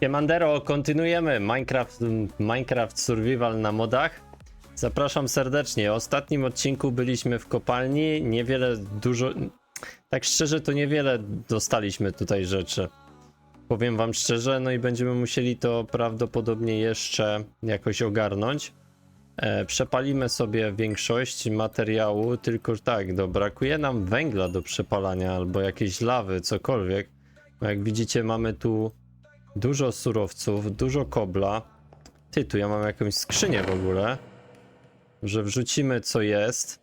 Siemandero, kontynuujemy Minecraft, Minecraft Survival na modach. Zapraszam serdecznie. W ostatnim odcinku byliśmy w kopalni. Niewiele, dużo. Tak szczerze, to niewiele dostaliśmy tutaj rzeczy. Powiem Wam szczerze, no i będziemy musieli to prawdopodobnie jeszcze jakoś ogarnąć. E, przepalimy sobie większość materiału, tylko tak, do, brakuje nam węgla do przepalania albo jakiejś lawy, cokolwiek. Jak widzicie, mamy tu dużo surowców, dużo kobla. Ty, tu ja mam jakąś skrzynię w ogóle, że wrzucimy co jest,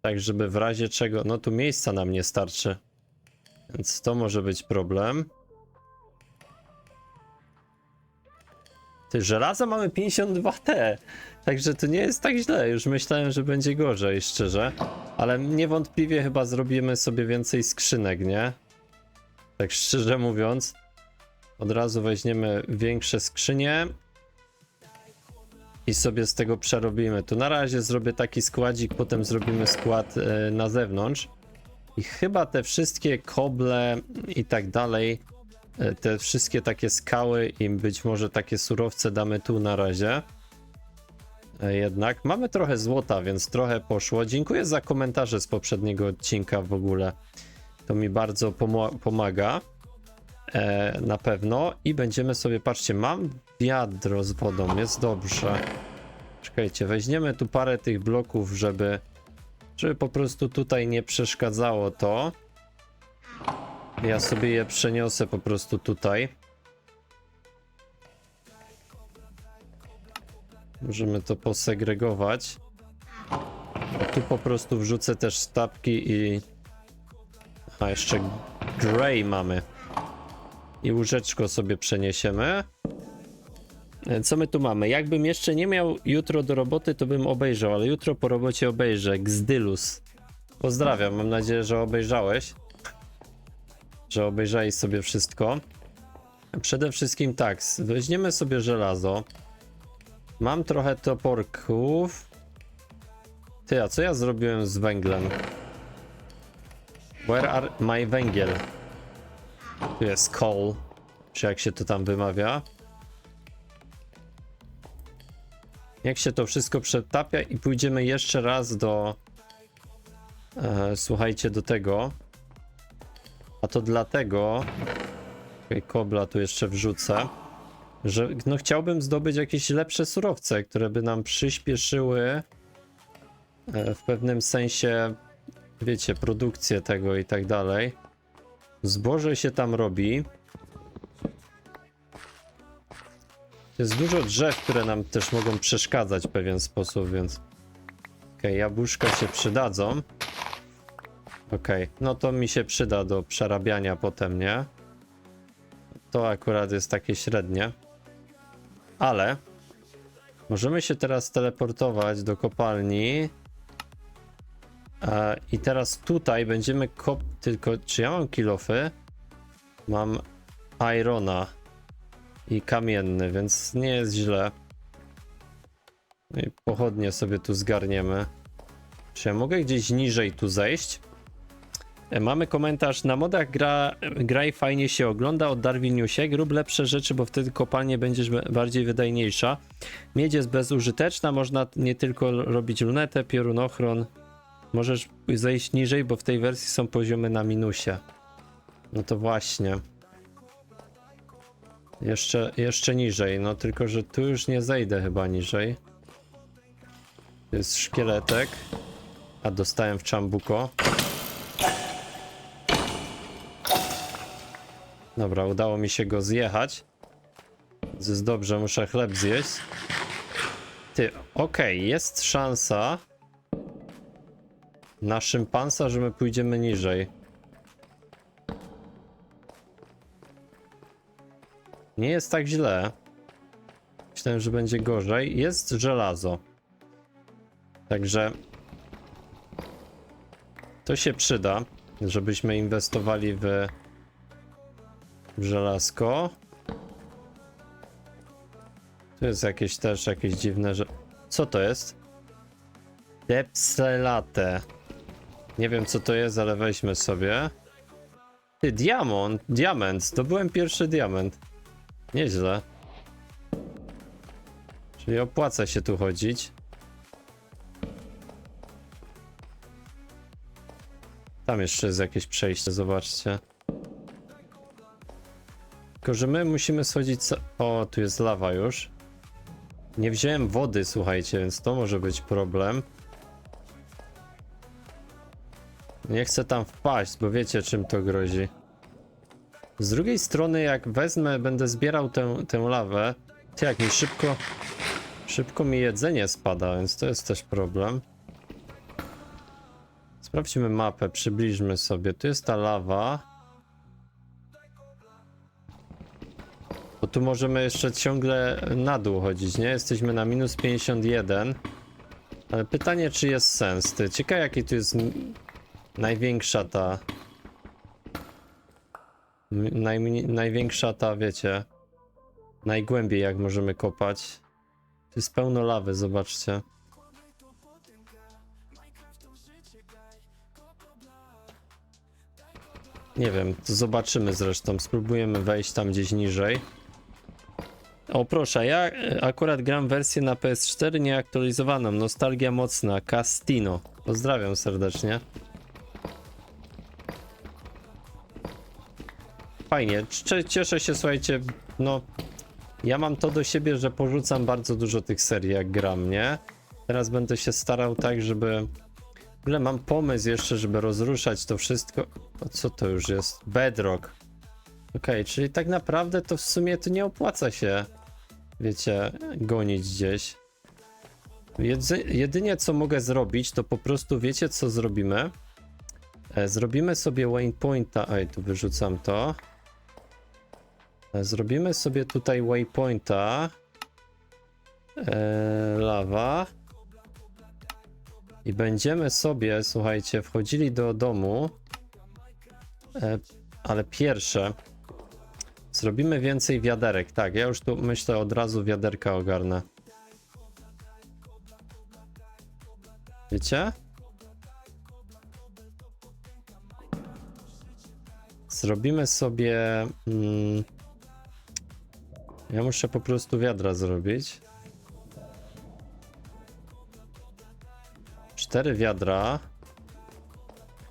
tak żeby w razie czego, no tu miejsca nam nie starczy, więc to może być problem. Ty, żelaza mamy 52T, także to nie jest tak źle, już myślałem, że będzie gorzej, szczerze, ale niewątpliwie chyba zrobimy sobie więcej skrzynek, nie? Tak szczerze mówiąc. Od razu weźmiemy większe skrzynie i sobie z tego przerobimy. Tu na razie zrobię taki składzik, potem zrobimy skład e, na zewnątrz. I chyba te wszystkie koble i tak dalej, e, te wszystkie takie skały i być może takie surowce damy tu na razie. E, Jednak mamy trochę złota, więc trochę poszło. Dziękuję za komentarze z poprzedniego odcinka w ogóle. To mi bardzo pomaga e, na pewno i będziemy sobie, patrzcie, mam wiadro z wodą, jest dobrze. Czekajcie, weźmiemy tu parę tych bloków, żeby, żeby po prostu tutaj nie przeszkadzało to. Ja sobie je przeniosę po prostu tutaj. Możemy to posegregować. Tu po prostu wrzucę też stapki i... A, jeszcze Grey mamy i łóżeczko sobie przeniesiemy. E, Co my tu mamy? Jakbym jeszcze nie miał jutro do roboty, to bym obejrzał, ale jutro po robocie obejrzę. Gzdylus. Pozdrawiam, mam nadzieję, że obejrzałeś. Że obejrzałeś sobie wszystko. Przede wszystkim tak, weźmiemy sobie żelazo. Mam trochę toporków. Ty, a co ja zrobiłem z węglem? Where are my węgiel? Tu jest coal, czy jak się to tam wymawia. Jak się to wszystko przetapia i pójdziemy jeszcze raz do... E, słuchajcie, do tego. A to dlatego... Okej, Kobla tu jeszcze wrzucę. Że no chciałbym zdobyć jakieś lepsze surowce, które by nam przyspieszyły e, w pewnym sensie, wiecie, produkcję tego i tak dalej. Zboże się tam robi. Jest dużo drzew, które nam też mogą przeszkadzać w pewien sposób, więc... Okej, jabłuszka się przydadzą. Okej, no to mi się przyda do przerabiania potem, nie? To akurat jest takie średnie. Ale... Możemy się teraz teleportować do kopalni. E, I teraz tutaj będziemy kop... Tylko, czy ja mam kilofy? Mam irona i kamienny, więc nie jest źle. No I pochodnie sobie tu zgarniemy. Czy ja mogę gdzieś niżej tu zejść? E, Mamy komentarz. Na modach gra, graj fajnie się ogląda od Darwiniusie. Grób lepsze rzeczy, bo wtedy kopalnie będziesz bardziej wydajniejsza. Miedź jest bezużyteczna. Można nie tylko robić lunetę, piorunochron. Możesz zejść niżej, bo w tej wersji są poziomy na minusie. No to właśnie. Jeszcze, jeszcze niżej, no tylko, że tu już nie zejdę chyba niżej. To jest szkieletek. A dostałem w czambuko. Dobra, udało mi się go zjechać. Więc Jest dobrze, muszę chleb zjeść. Ty, okej, jest szansa na szympansa, że my pójdziemy niżej. Nie jest tak źle. Myślałem, że będzie gorzej. Jest żelazo. Także to się przyda, żebyśmy inwestowali w, w żelazko. Tu jest jakieś też jakieś dziwne, że... Co to jest? Depselate. Nie wiem co to jest, ale weźmy sobie. Ty, diamont, diament. Zdobyłem pierwszy diament. Nieźle. Czyli opłaca się tu chodzić. Tam jeszcze jest jakieś przejście, zobaczcie. Tylko, że my musimy schodzić. O, tu jest lawa już. Nie wziąłem wody, słuchajcie, więc to może być problem. Nie chcę tam wpaść, bo wiecie czym to grozi. Z drugiej strony, jak wezmę, będę zbierał tę, tę lawę, to jak mi szybko, szybko mi jedzenie spada, więc to jest też problem. Sprawdźmy mapę, przybliżmy sobie. Tu jest ta lawa. Bo tu możemy jeszcze ciągle na dół chodzić, nie? Jesteśmy na minus 51. Ale pytanie, czy jest sens? Ciekawe, jaki tu jest największa ta... największa ta, wiecie... Najgłębiej, jak możemy kopać. Tu jest pełno lawy, zobaczcie. Nie wiem, to zobaczymy zresztą. Spróbujemy wejść tam gdzieś niżej. O proszę, ja e, akurat gram wersję na PS4 nieaktualizowaną. Nostalgia mocna. Castino. Pozdrawiam serdecznie. Fajnie. Cieszę się, słuchajcie. No, ja mam to do siebie, że porzucam bardzo dużo tych serii, jak gram, nie? Teraz będę się starał tak, żeby. W ogóle mam pomysł jeszcze, żeby rozruszać to wszystko. O co to już jest? Bedrock. Okej, czyli tak naprawdę to w sumie to nie opłaca się, wiecie, gonić gdzieś. Jedynie co mogę zrobić, to po prostu wiecie co zrobimy? E, zrobimy sobie waypointa. Ej, tu wyrzucam to. E, zrobimy sobie tutaj waypointa. E, lawa. I będziemy sobie, słuchajcie, wchodzili do domu. E, ale pierwsze. Zrobimy więcej wiaderek. Tak, ja już tu myślę od razu wiaderka ogarnę. Wiecie? Zrobimy sobie. Mm, ja muszę po prostu wiadra zrobić. Cztery wiadra.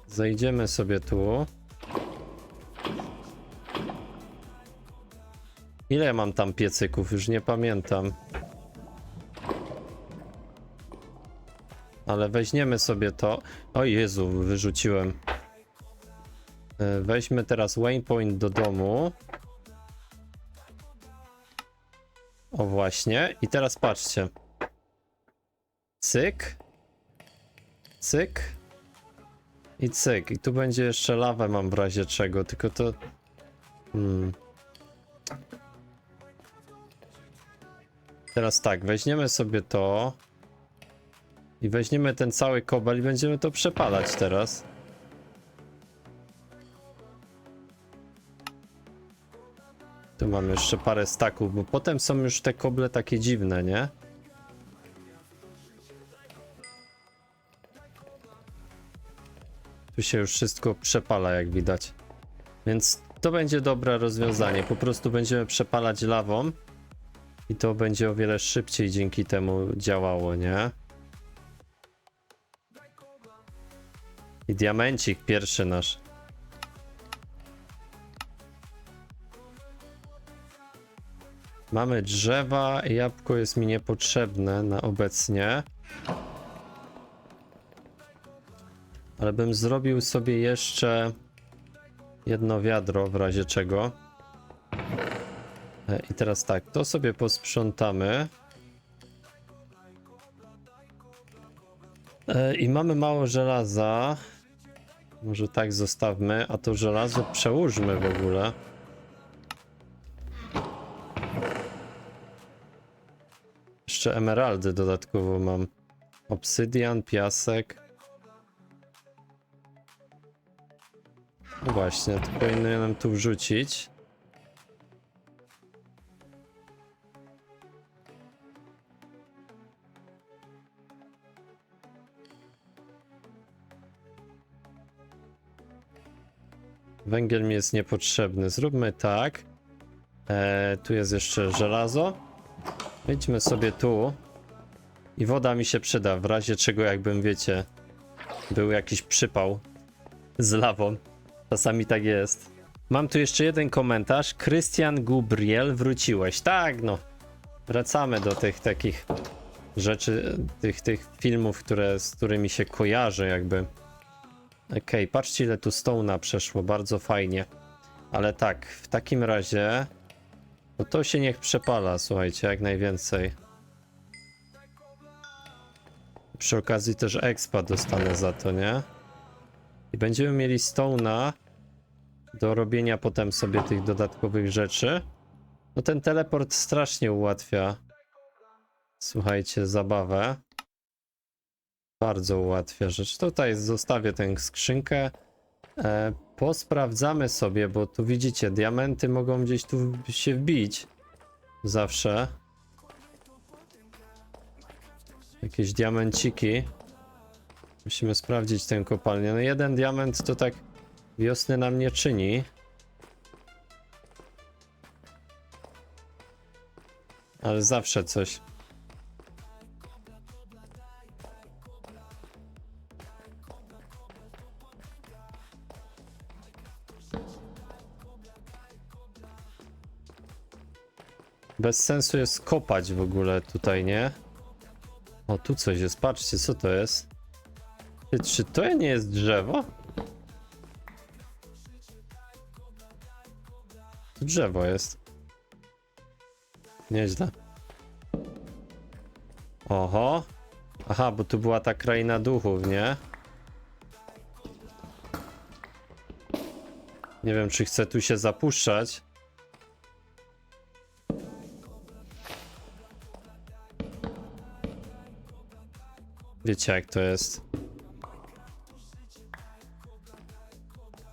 Zejdziemy sobie tu. Ile mam tam piecyków? Już nie pamiętam. Ale weźmiemy sobie to. O Jezu, wyrzuciłem. E, Weźmy teraz waypoint do domu. O właśnie. I teraz patrzcie. Cyk. Cyk. I cyk. I tu będzie jeszcze lawę mam w razie czego, tylko to... Hmm. Teraz tak, weźmiemy sobie to. I weźmiemy ten cały kobel i będziemy to przepalać teraz. Tu mam jeszcze parę staków, bo potem są już te koble takie dziwne, nie? Tu się już wszystko przepala, jak widać. Więc to będzie dobre rozwiązanie. Po prostu będziemy przepalać lawą. I to będzie o wiele szybciej dzięki temu działało, nie? I diamencik pierwszy nasz. Mamy drzewa, jabłko jest mi niepotrzebne na obecnie. Ale bym zrobił sobie jeszcze jedno wiadro w razie czego. E, I teraz tak, to sobie posprzątamy. E, I mamy mało żelaza. Może tak zostawmy, a to żelazo przełóżmy w ogóle. Jeszcze emeraldy dodatkowo mam. Obsydian, piasek. Właśnie, to powinienem tu wrzucić. Węgiel mi jest niepotrzebny. Zróbmy tak. E, tu jest jeszcze żelazo. Wejdźmy sobie tu. I woda mi się przyda, w razie czego jakbym, wiecie, był jakiś przypał z lawą. Czasami tak jest. Mam tu jeszcze jeden komentarz. Krystian Gubriel, wróciłeś. Tak, no. Wracamy do tych takich rzeczy, tych, tych filmów, które, z którymi się kojarzy jakby. Okej, patrzcie ile tu stołna przeszło, bardzo fajnie. Ale tak, w takim razie... No to się niech przepala, słuchajcie, jak najwięcej. Przy okazji też expa dostanę za to, nie? I będziemy mieli stołna do robienia potem sobie tych dodatkowych rzeczy. No ten teleport strasznie ułatwia. Słuchajcie, zabawę. Bardzo ułatwia rzecz. Tutaj zostawię tę skrzynkę. E, posprawdzamy sobie, bo tu widzicie, diamenty mogą gdzieś tu się wbić. Zawsze. Jakieś diamenciki. Musimy sprawdzić tę kopalnię. No jeden diament to tak wiosny nam nie czyni. Ale zawsze coś. Bez sensu jest kopać w ogóle tutaj, nie? O, tu coś jest, patrzcie, co to jest? Ty, czy to nie jest drzewo? To drzewo jest. Nieźle. Oho. Aha, bo tu była ta kraina duchów, nie? Nie wiem, czy chcę tu się zapuszczać. Wiecie jak to jest.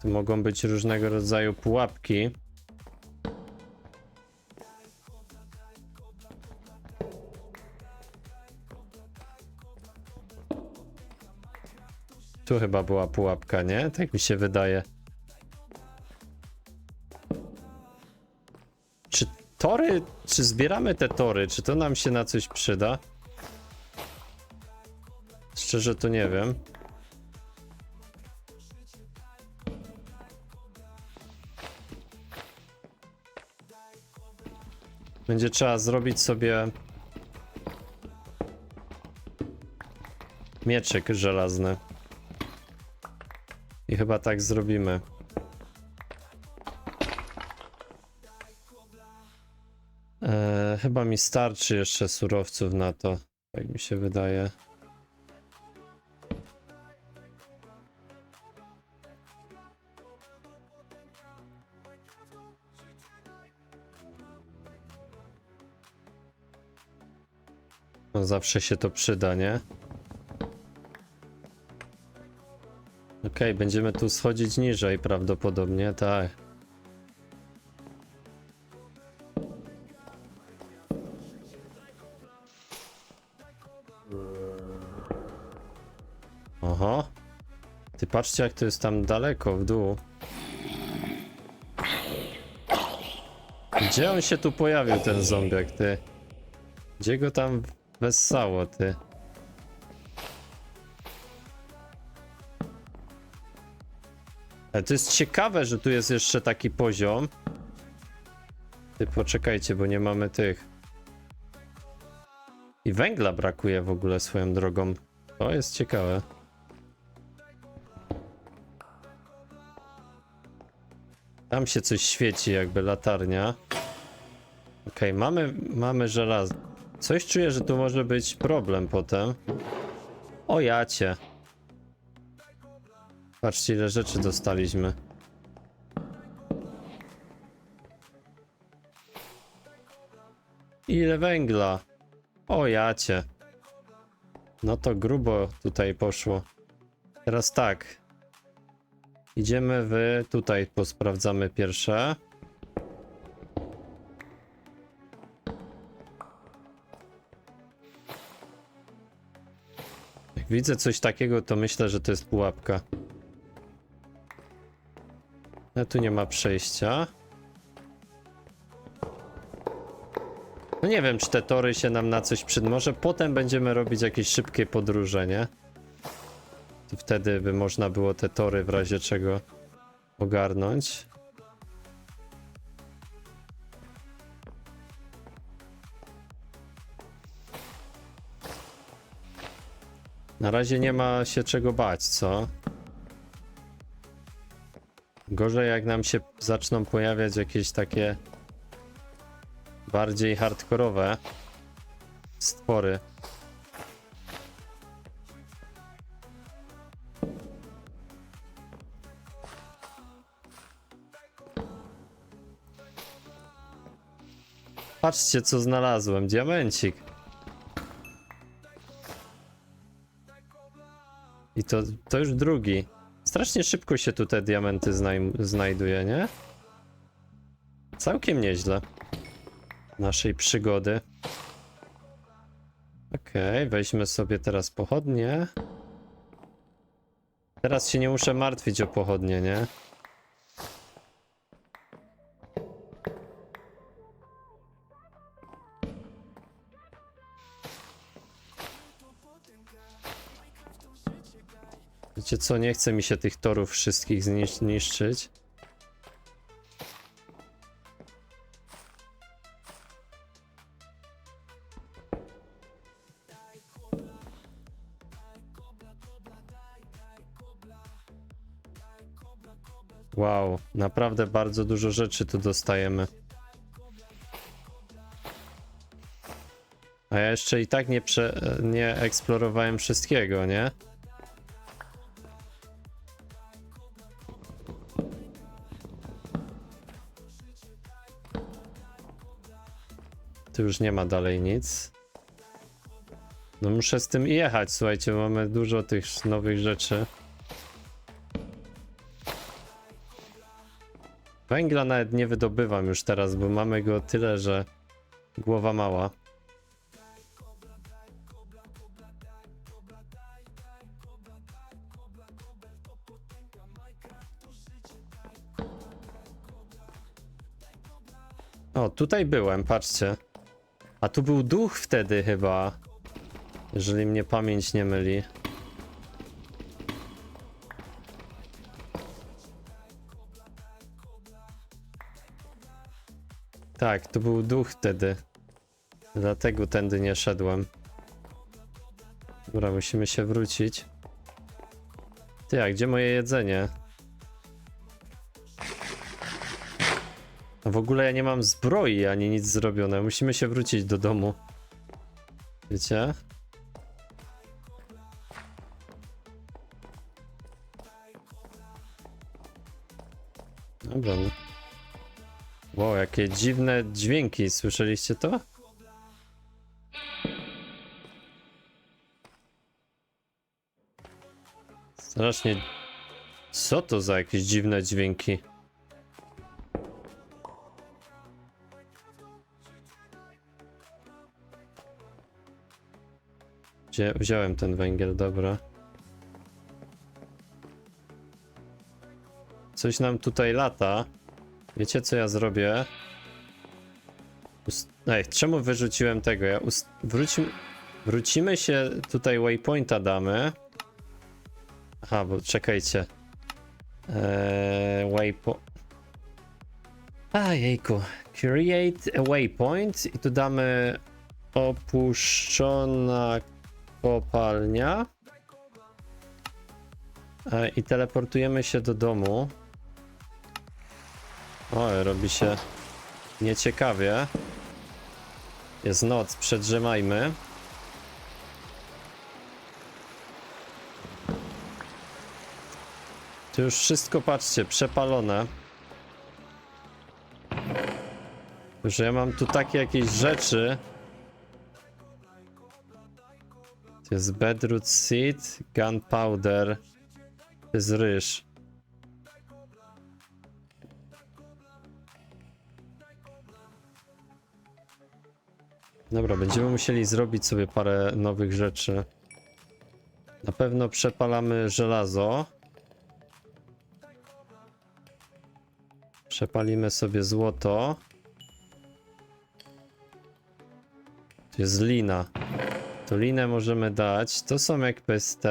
Tu mogą być różnego rodzaju pułapki. Tu chyba była pułapka, nie? Tak mi się wydaje. Czy tory, czy zbieramy te tory? Czy to nam się na coś przyda? Szczerze to nie wiem. Będzie trzeba zrobić sobie mieczyk żelazny. I chyba tak zrobimy. Eee, chyba mi starczy jeszcze surowców na to, tak mi się wydaje. No zawsze się to przyda, nie? Okej, będziemy tu schodzić niżej prawdopodobnie, tak. Oho. Ty patrzcie jak to jest tam daleko w dół. Gdzie on się tu pojawił ten zombiak, ty? Gdzie go tam wessało, ty? Ale to jest ciekawe, że tu jest jeszcze taki poziom. Ty poczekajcie, bo nie mamy tych. I węgla brakuje w ogóle swoją drogą. To jest ciekawe. Tam się coś świeci, jakby latarnia. Okej, mamy, mamy żelazo. Coś czuję, że tu może być problem potem. O jacie. Patrzcie, ile rzeczy dostaliśmy. Ile węgla. O jacie. No to grubo tutaj poszło. Teraz tak. Idziemy w... Tutaj posprawdzamy pierwsze. Widzę coś takiego, to myślę, że to jest pułapka. Ale tu nie ma przejścia. No nie wiem, czy te tory się nam na coś przydadzą. Potem będziemy robić jakieś szybkie podróże, nie? To wtedy by można było te tory w razie czego ogarnąć. Na razie nie ma się czego bać, co? Gorzej jak nam się zaczną pojawiać jakieś takie bardziej hardkorowe stwory. Patrzcie co znalazłem, diamencik. I to, to już drugi. Strasznie szybko się tu te diamenty znaj znajduje, nie? Całkiem nieźle. Naszej przygody. Okej, weźmy sobie teraz pochodnie. Teraz się nie muszę martwić o pochodnie, nie? Co, nie chce mi się tych torów wszystkich znisz- zniszczyć. Wow, naprawdę bardzo dużo rzeczy tu dostajemy. A ja jeszcze i tak nie, prze, nie eksplorowałem wszystkiego, nie? Tu już nie ma dalej nic. No muszę z tym jechać, słuchajcie, mamy dużo tych nowych rzeczy. Węgla nawet nie wydobywam już teraz, bo mamy go tyle, że głowa mała. O, tutaj byłem, patrzcie. A tu był duch wtedy chyba. Jeżeli mnie pamięć nie myli. Tak, to był duch wtedy. Dlatego tędy nie szedłem. Dobra, musimy się wrócić. Ty, a gdzie moje jedzenie? Ogóle ja nie mam zbroi ani nic zrobione. Musimy się wrócić do domu. Wiecie? Dobra. Wow, jakie dziwne dźwięki. Słyszeliście to? Strasznie. Co to za jakieś dziwne dźwięki? Wzię wziąłem ten węgiel, dobra. Coś nam tutaj lata. Wiecie co ja zrobię? Ust Ej, czemu wyrzuciłem tego? Ja ust wrócimy, się tutaj waypointa damy. Aha, bo czekajcie. Eee, waypo... A jejku. Create a waypoint i tu damy opuszczona kopalnia. E, I teleportujemy się do domu. Oj, robi się nieciekawie. Jest noc, przedrzemajmy. Tu już wszystko, patrzcie, przepalone. Że ja mam tu takie jakieś rzeczy. To jest bedroot seed, gunpowder. To jest ryż. Dobra, będziemy musieli zrobić sobie parę nowych rzeczy. Na pewno przepalamy żelazo. Przepalimy sobie złoto. Tu jest lina. To możemy dać. To są jak PST.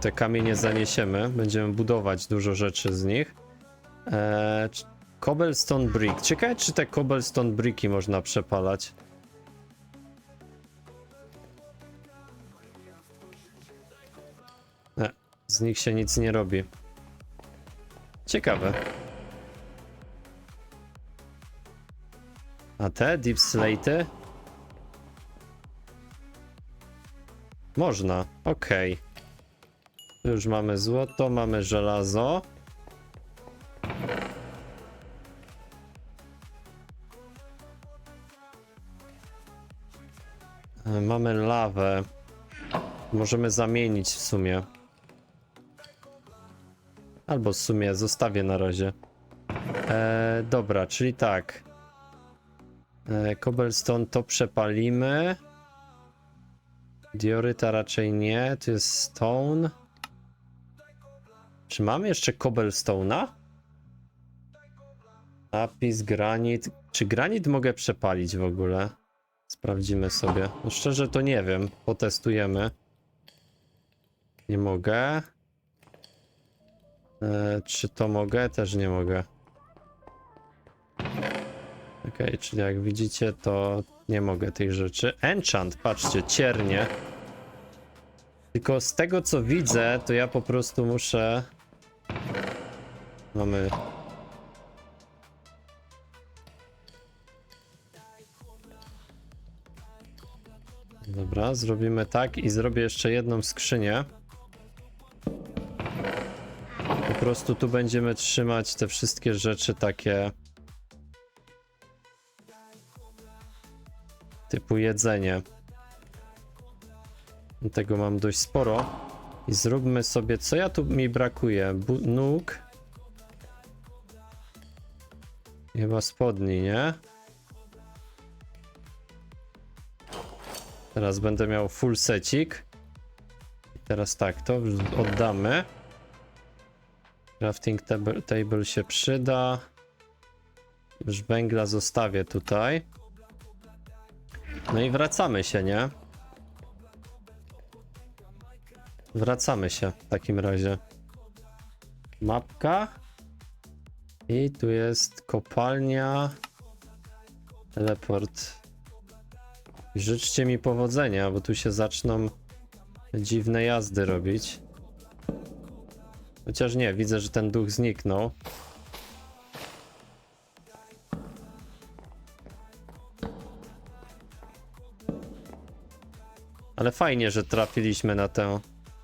Te kamienie zaniesiemy. Będziemy budować dużo rzeczy z nich. Eee, cobblestone brick. Ciekawe, czy te cobblestone bricki można przepalać. Nie, z nich się nic nie robi. Ciekawe. Te deep slate? Można, okej. Tu Już mamy złoto, mamy żelazo. E, Mamy lawę. Możemy zamienić w sumie. Albo w sumie zostawię na razie. E, dobra, czyli tak. E, cobblestone to przepalimy. Dioryta raczej nie. Tu jest stone. Czy mamy jeszcze cobblestone'a? Napis, granit. Czy granit mogę przepalić w ogóle? Sprawdzimy sobie. No szczerze to nie wiem. Potestujemy. Nie mogę. E, czy to mogę? Też nie mogę. Okej, czyli jak widzicie, to nie mogę tych rzeczy. Enchant, patrzcie, ciernie. Tylko z tego co widzę, to ja po prostu muszę. Mamy. Dobra, zrobimy tak i zrobię jeszcze jedną skrzynię. Po prostu tu będziemy trzymać te wszystkie rzeczy takie typu jedzenie. Tego mam dość sporo. I zróbmy sobie, co ja tu mi brakuje? Bu nóg. Chyba spodni, nie? Teraz będę miał full secik. I teraz tak, to oddamy. Crafting table, table się przyda. Już węgla zostawię tutaj. No i wracamy się, nie? Wracamy się w takim razie. Mapka. I tu jest kopalnia. Teleport. Życzcie mi powodzenia, bo tu się zaczną dziwne jazdy robić. Chociaż nie, widzę, że ten duch zniknął. Ale fajnie, że trafiliśmy na tę.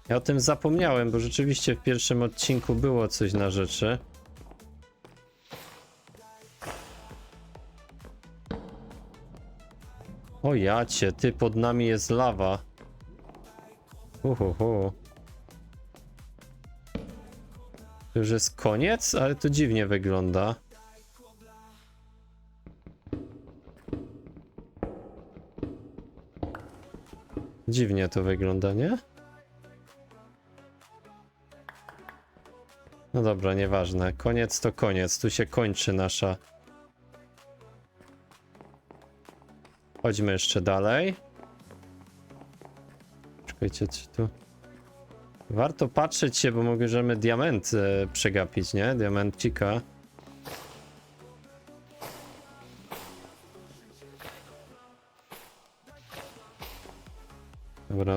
Ja o tym zapomniałem, bo rzeczywiście w pierwszym odcinku było coś na rzeczy. O jacie, ty, pod nami jest lawa. Uhuhu. To już jest koniec, ale to dziwnie wygląda. Dziwnie to wygląda, nie? No dobra, nieważne. Koniec to koniec. Tu się kończy nasza. Chodźmy jeszcze dalej. Czekajcie, czy tu. Warto patrzeć się, bo możemy diament e, przegapić, nie? Diamencika.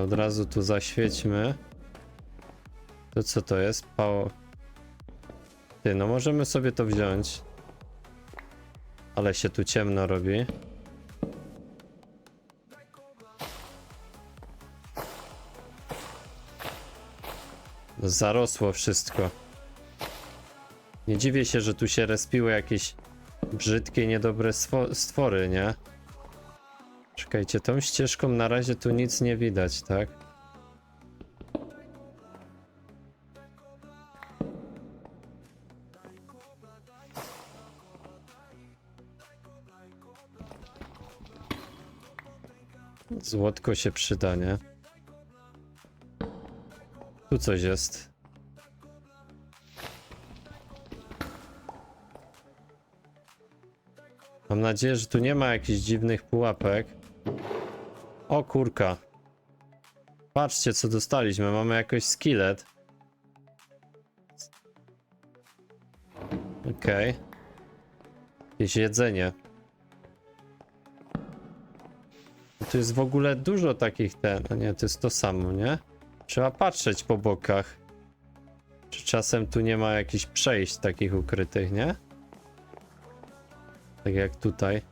Od razu tu zaświećmy. To co to jest? Pało. Ty, no możemy sobie to wziąć. Ale się tu ciemno robi. Zarosło wszystko. Nie dziwię się, że tu się respiły jakieś brzydkie, niedobre stwory, nie? Czekajcie, tą ścieżką na razie tu nic nie widać, tak? Złotko się przyda, nie? Tu coś jest. Mam nadzieję, że tu nie ma jakichś dziwnych pułapek. O kurka. Patrzcie, co dostaliśmy. Mamy jakoś skillet. Okej. Jakieś jedzenie. Tu jest w ogóle dużo takich ten. No nie, to jest to samo, nie? Trzeba patrzeć po bokach. Czy czasem tu nie ma jakichś przejść takich ukrytych, nie? Tak jak tutaj.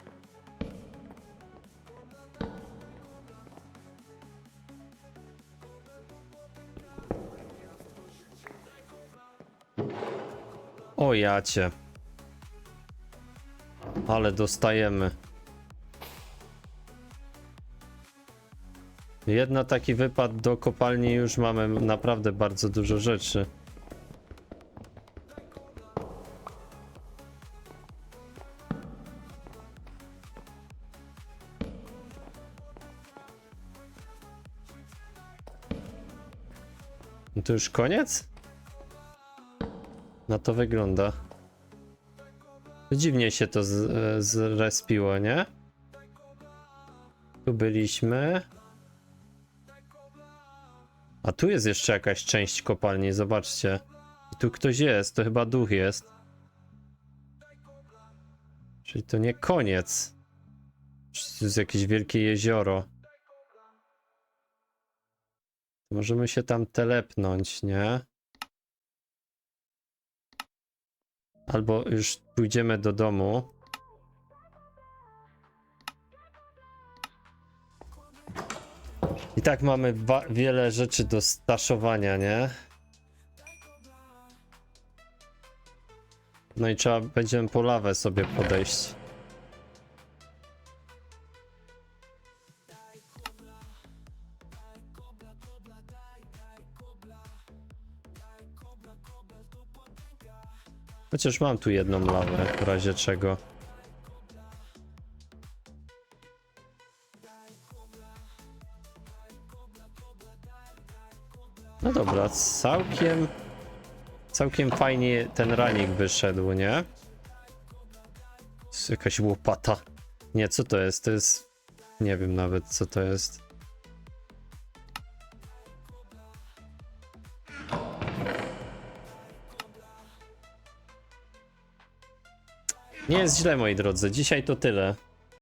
O jacie. Ale dostajemy. Jedna taki wypad do kopalni już mamy naprawdę bardzo dużo rzeczy. To już koniec? Na to wygląda. Dziwnie się to e, zrespiło, nie? Tu byliśmy. A tu jest jeszcze jakaś część kopalni, zobaczcie. I tu ktoś jest, to chyba duch jest. Czyli to nie koniec. Czy to jest jakieś wielkie jezioro. Możemy się tam telepnąć, nie? Albo już pójdziemy do domu. I tak mamy wiele rzeczy do staszowania, nie? No i trzeba będziemy po lawę sobie podejść. Chociaż mam tu jedną lawę, w razie czego. No dobra, całkiem... Całkiem fajnie ten ranik wyszedł, nie? Jakaś łopata. Nie, co to jest? To jest... Nie wiem nawet, co to jest. Nie jest źle, moi drodzy. Dzisiaj to tyle.